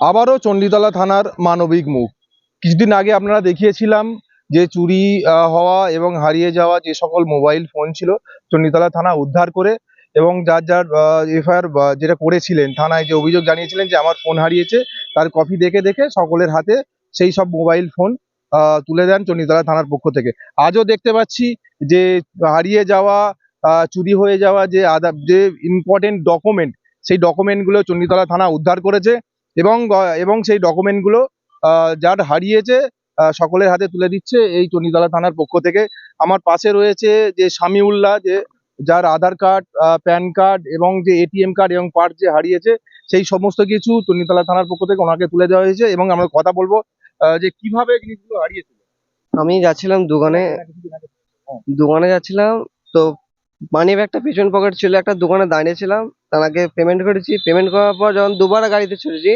আবারও চণ্ডীতলা থানার মানবিক মুখ। কিছুদিন আগে আপনারা দেখিয়েছিলাম যে চুরি হওয়া এবং হারিয়ে যাওয়া যে সকল মোবাইল ফোন ছিল, চণ্ডীতলা থানা উদ্ধার করে এবং যার যার এফআইআর যেটা করেছিলেন, থানায় যে অভিযোগ জানিয়েছিলেন যে আমার ফোন হারিয়েছে, তার কপি দেখে দেখে সকলের হাতে সেই সব মোবাইল ফোন তুলে দেন চণ্ডীতলা থানার পক্ষ থেকে। আজও দেখতে পাচ্ছি যে হারিয়ে যাওয়া চুরি হয়ে যাওয়া যে আদা, যে ইম্পর্টেন্ট ডকুমেন্ট সেই ডকুমেন্টগুলো চণ্ডীতলা থানা উদ্ধার করেছে। এবং এবং সেই ডকুমেন্টগুলো যার হারিয়েছে সকলের হাতে তুলে দিচ্ছে এই চণ্ডীতলা থানার পক্ষ থেকে। আমার পাশে রয়েছে যে সামিউল্লাহ যে যার আধার কার্ড প্যান কার্ড এবং যে এটিএম কার্ড এবং পার্ট যে হারিয়েছে, সেই সমস্ত কিছু চণ্ডীতলা থানার পক্ষ থেকে ওনাকে তুলে দেওয়া হয়েছে এবং আমরা কথা বলব যে কীভাবে জিনিসগুলো হারিয়েছিল আমি যাচ্ছিলাম দোকানে। দোকানে যাচ্ছিলাম, তো মানি ব্যাগটা পিছন পকেট ছিল, একটা দোকানে দাঁড়িয়েছিলাম তাকে পেমেন্ট করেছি। পেমেন্ট করার পর যখন দুবার গাড়িতে চলেছি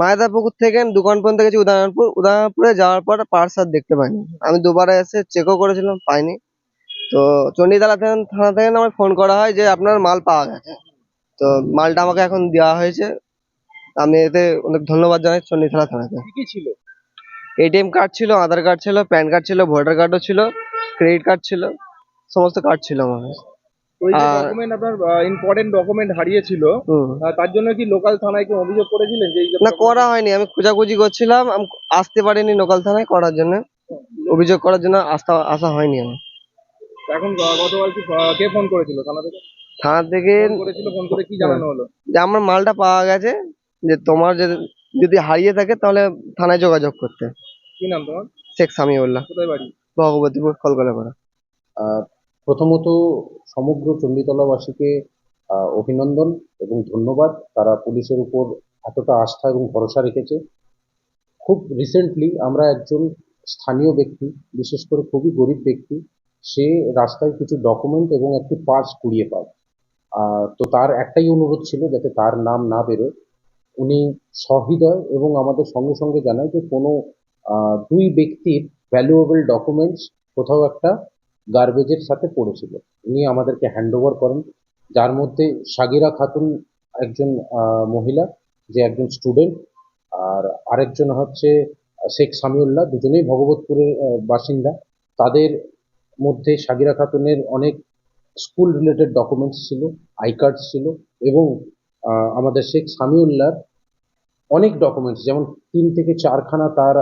মায়েদা পুকুর থেকে দোকান পর্যন্ত গেছি উদয়নারায়ণপুর উদয়নারায়ণপুরে যাওয়ার পর পার্স আর দেখতে পাইনি। আমি দুবার এসে চেকও করেছিলাম পাইনি। তো চণ্ডীতলা থানা থানা থেকে আমার ফোন করা হয় যে আপনার মাল পাওয়া গেছে। তো মালটা আমাকে এখন দেওয়া হয়েছে। আমি এতে অনেক ধন্যবাদ জানাই চণ্ডীতলা থানাকে। কি কি ছিল? এটিএম কার্ড ছিল আধার কার্ড ছিল প্যান কার্ড ছিল ভোটার কার্ডও ছিল ক্রেডিট কার্ড ছিল সমস্ত কার্ড ছিল আমার। ডকুমেন্ট আপনার ইম্পর্টেন্ট ডকুমেন্ট হারিয়েছিল তার জন্য কি লোকাল থানায় কি অভিযোগ করেছিলেন যে না করা হয়নি। আমি খোঁজাখুঁজি করছিলাম আমি আসতে পারিনি লোকাল থানায় করার জন্য। অভিযোগ করার জন্য আসতে আসা হয়নি আমার। এখন গতকাল কি কে ফোন করেছিল থানা থেকে? থানা থেকে করেছিল ফোন করে কি জানানো হলো? যে আমার মালটা পাওয়া গেছে যে তোমার যদি হারিয়ে থাকে তাহলে থানায় যোগাযোগ করতে। কি নাম তোমার? শেখ সামিউল্লাহ কোথায় বাড়ি? ভগবতীপুর কলকাতা করা আহ, প্রথমত সমগ্র চণ্ডীতলাবাসীকে অভিনন্দন এবং ধন্যবাদ। তারা পুলিশের উপর এতটা আস্থা এবং ভরসা রেখেছে। খুব রিসেন্টলি আমরা একজন স্থানীয় ব্যক্তি, বিশেষ করে খুবই গরিব ব্যক্তি, সে রাস্তায় কিছু ডকুমেন্ট এবং একটি পার্স কুড়িয়ে পায়। তো তার একটাই অনুরোধ ছিল যাতে তার নাম না বেরোয়। উনি সহৃদয় এবং আমাদের সঙ্গে সঙ্গে জানায় যে কোনো দুই ব্যক্তির ভ্যালুয়েবল ডকুমেন্টস কোথাও একটা গার্বেজের সাথে পড়েছিল। উনি আমাদেরকে হ্যান্ড ওভার করেন। যার মধ্যে সাগিরা খাতুন একজন মহিলা, যে একজন স্টুডেন্ট আর আরেকজন হচ্ছে শেখ সামিউল্লাহ, দুজনেই ভগবতপুরের বাসিন্দা। তাদের মধ্যে সাগিরা খাতুনের অনেক স্কুল রিলেটেড ডকুমেন্টস ছিল আই কার্ড ছিল এবং আমাদের শেখ সামিউল্লাহর অনেক ডকুমেন্টস যেমন তিন থেকে চারখানা তার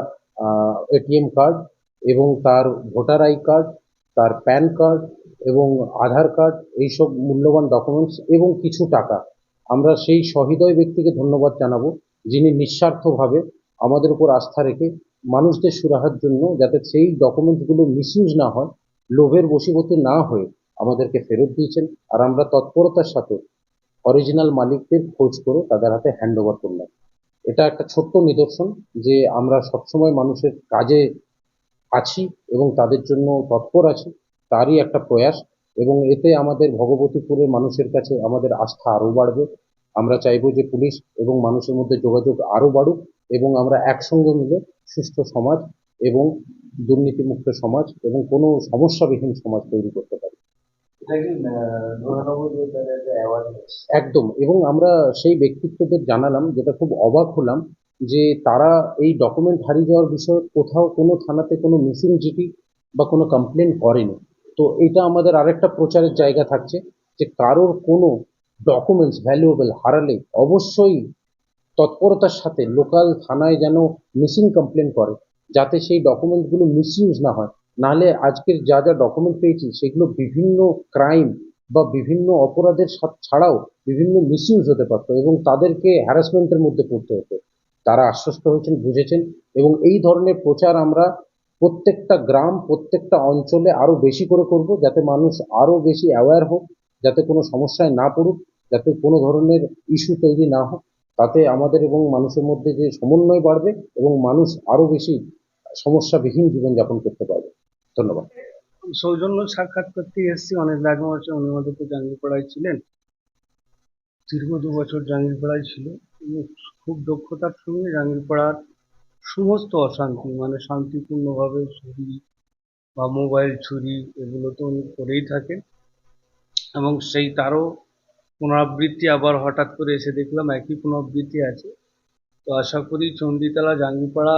এটিএম কার্ড এবং তার ভোটার আই কার্ড তার প্যান কার্ড এবং আধার কার্ড, এইসব মূল্যবান ডকুমেন্টস এবং কিছু টাকা। আমরা সেই সহৃদয় ব্যক্তিকে ধন্যবাদ জানাব, যিনি নিঃস্বার্থভাবে আমাদের উপর আস্থা রেখে মানুষদের সুরাহার জন্য যাতে সেই ডকুমেন্টসগুলো মিসইউজ না হয়, লোভের বশীভূত না হয়ে আমাদেরকে ফেরত দিয়েছেন। আর আমরা তৎপরতার সাথে অরিজিনাল মালিকদের খোঁজ করে তাদের হাতে হ্যান্ড ওভার করলাম। এটা একটা ছোট্ট নিদর্শন যে আমরা সবসময় মানুষের কাজে আছি এবং তাদের জন্য তৎপর আছি তারই একটা প্রয়াস। এবং এতে আমাদের ভগবতীপুরের মানুষের কাছে আমাদের আস্থা আরও বাড়বে। আমরা চাইব যে পুলিশ এবং মানুষের মধ্যে যোগাযোগ আরও বাড়ুক এবং আমরা একসঙ্গে মিলে সুস্থ সমাজ এবং দুর্নীতিমুক্ত সমাজ এবং কোনো সমস্যাবিহীন সমাজ তৈরি করতে পারি। একদম। এবং আমরা সেই ব্যক্তিত্বদের জানালাম যেটা খুব অবাক হলাম যে তারা এই ডকুমেন্ট হারিয়ে যাওয়ার বিষয়ে কোথাও কোনো থানাতে কোনো মিসিং জিটি বা কোনো কমপ্লেন করেনি। তো এটা আমাদের আরেকটা প্রচারের জায়গা থাকছে যে কারোর কোনো ডকুমেন্টস ভ্যালুয়েবল হারালে অবশ্যই তৎপরতার সাথে লোকাল থানায় যেন মিসিং কমপ্লেন করে, যাতে সেই ডকুমেন্টগুলো মিসইউজ না হয়। নাহলে আজকের যা যা ডকুমেন্ট পেয়েছি সেগুলো বিভিন্ন ক্রাইম বা বিভিন্ন অপরাধের ছাড়াও বিভিন্ন মিসইউজ হতে পারতো এবং তাদেরকে হ্যারাসমেন্টের মধ্যে পড়তে হতো। তারা আশ্বস্ত হয়েছেন, বুঝেছেন এবং এই ধরনের প্রচার আমরা প্রত্যেকটা গ্রাম, প্রত্যেকটা অঞ্চলে আরও বেশি করে করব যাতে মানুষ আরও বেশি অ্যাওয়্যার হোক, যাতে কোনো সমস্যায় না পড়ুক, যাতে কোনো ধরনের ইস্যু তৈরি না হোক। তাতে আমাদের এবং মানুষের মধ্যে যে সমন্বয় বাড়বে এবং মানুষ আরও বেশি সমস্যাবিহীন জীবনযাপন করতে পারবে। ধন্যবাদ। সৌজন্য সাক্ষাৎ করতে এসেছি অনেক মাসে উনি আমাদের তো জাঙ্গিপাড়ায় ছিলেন। দীর্ঘ দু বছর জাঙ্গিপাড়ায় ছিল। খুব দক্ষতার সঙ্গে জাঙ্গিপাড়ার সমস্ত অশান্তি মানে শান্তিপূর্ণভাবে ছুরি বা মোবাইল ছুরি এগুলো তো উনি করেই থাকেন। এবং সেই তারও পুনরাবৃত্তি আবার হঠাৎ করে এসে দেখলাম একই পুনরাবৃত্তি আছে। তো আশা করি চণ্ডীতলা জাঙ্গিপাড়া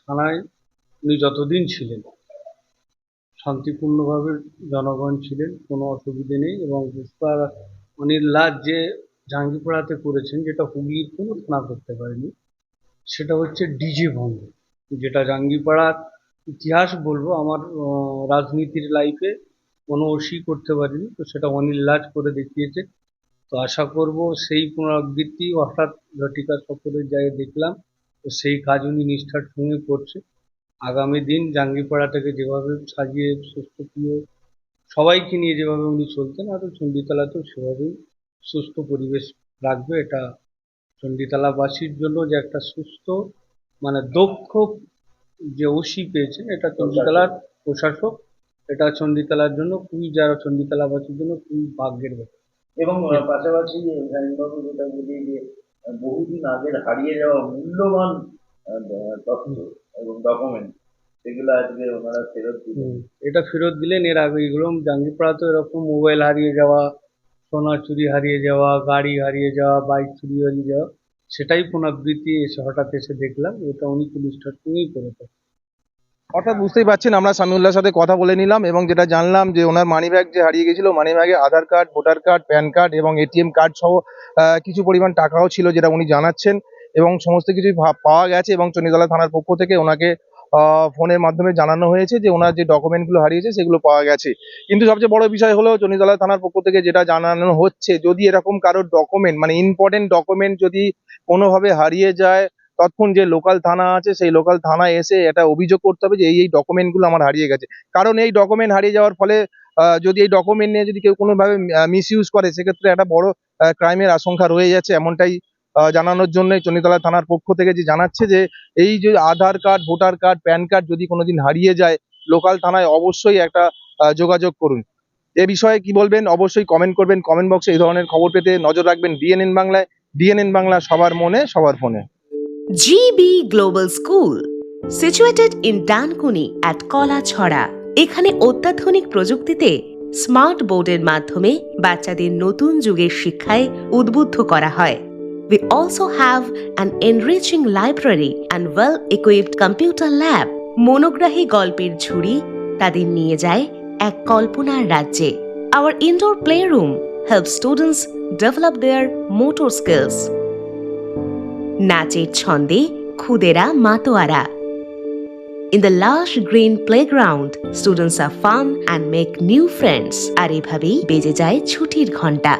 থানায় উনি যতদিন ছিলেন, শান্তিপূর্ণভাবে জনগণ ছিলেন, কোনো অসুবিধে নেই এবং পুষ্পার অনিল লাজ যে জাঙ্গিপাড়াতে করেছেন, যেটা হুগলির কোনো থানা করতে পারেনি, সেটা হচ্ছে ডিজে ভঙ্গ। যেটা জাঙ্গিপাড়ার ইতিহাস বলব, আমার রাজনীতির লাইফে কোনো ওসি করতে পারিনি, তো সেটা অনিল লাজ করে দেখিয়েছে। তো আশা করব সেই পুনরাবৃত্তি হঠাৎ ঘটিকা সফরের জায়গায় দেখলাম, তো সেই কাজ উনি নিষ্ঠার সঙ্গে করছে। আগামী দিন জাঙ্গিপাড়াটাকে যেভাবে সাজিয়ে সুস্থ প্রিয় সবাইকে নিয়ে যেভাবে উনি চলতেন আরও চণ্ডীতলাতেও সেভাবেই সুস্থ পরিবেশ রাখবে। এটা চণ্ডীতলাবাসীর জন্য যে একটা সুস্থ মানে দক্ষ যে ওসি পেয়েছেন এটা চণ্ডীতলার প্রশাসক। এটা চণ্ডীতলার জন্য খুবই যারা চণ্ডীতলাবাসীর জন্য খুবই ভাগ্যের ব্যাপার। এবং পাশাপাশি যেটা বলি যে বহুদিন আগের হারিয়ে যাওয়া মূল্যবান তথ্য এবং ডকুমেন্ট সেগুলো আজকে ওনারা ফেরত দিলেন। এটা ফেরত দিলেন এর আগে এগুলো জাঙ্গিপাড়া তো এরকম মোবাইল হারিয়ে যাওয়া সোনা চুরি হারিয়ে যাওয়া, গাড়ি হারিয়ে যাওয়া বাইক চুরি হারিয়ে যাওয়া, সেটাই পুনরাবৃত্তি এসে হঠাৎ এসে দেখলাম, এটা উনি পুলিশটার সঙ্গেই করেছেন অর্থাৎ বুঝতেই পারছেন, আমরা সামিউল্লাহর সাথে কথা বলে নিলাম এবং যেটা জানলাম যে ওনার মানিব্যাগ যে হারিয়ে গেছিল মানিব্যাগে Aadhaar card voter card PAN card এবং এটিএম কার্ড সহ কিছু পরিমাণ টাকাও ছিল যেটা উনি জানাচ্ছেন এবং সমস্ত কিছুই পাওয়া গেছে এবং চন্ডীতলা থানার পক্ষ থেকে ওনাকে ফোনের মাধ্যমে জানানো হয়েছে যে ওনার যে ডকুমেন্টগুলো হারিয়েছে সেগুলো পাওয়া গেছে। কিন্তু সবচেয়ে বড় বিষয় হলো চন্ডীতলা থানার পক্ষ থেকে যেটা জানানো হচ্ছে, যদি এরকম কারোর ডকুমেন্ট মানে ইম্পর্টেন্ট ডকুমেন্ট যদি কোনোভাবে হারিয়ে যায়, তৎক্ষণ যে লোকাল থানা আছে সেই লোকাল থানায় এসে এটা অভিযোগ করতে হবে যে এই এই ডকুমেন্টগুলো আমার হারিয়ে গেছে। কারণ এই ডকুমেন্ট হারিয়ে যাওয়ার ফলে যদি এই ডকুমেন্ট নিয়ে যদি কেউ কোনোভাবে মিস ইউজ করে, সেক্ষেত্রে একটা বড় ক্রাইমের আশঙ্কা রয়ে যাচ্ছে, এমনটাই জানানোর জন্যই চন্ডীতলা থানার পক্ষ থেকে যে জানাচ্ছে যে এই যে Aadhaar card voter card PAN card যদি কোনোদিন হারিয়ে যায় লোকাল থানায় অবশ্যই একটা যোগাযোগ করুন। এ বিষয়ে কি বলবেন? অবশ্যই কমেন্ট করবেন। কমেন্ট বক্সে এই ধরনের খবর পেতে নজর রাখবেন ডিএনএন বাংলায়। ডিএনএন বাংলা সবার মনে সবার ফোনে। GB Global School, situated in Dankuni at Kalachhara এখানে অত্যাধুনিক প্রযুক্তিতে স্মার্ট বোর্ডের মাধ্যমে বাচ্চাদের নতুন যুগের শিক্ষায় উদ্বুদ্ধ করা হয়। We also have an enriching library and well-equipped computer lab. মনোগ্রাহী গল্পের ঝুড়ি তাদের নিয়ে যায় এক কল্পনার রাজ্যে Our indoor playroom helps students develop their motor skills. নাচের ছন্দে খুদেরা মাতোয়ারা In the lush green playground, students are fun and make new friends. আর এভাবেই বেজে যায় ছুটির ঘণ্টা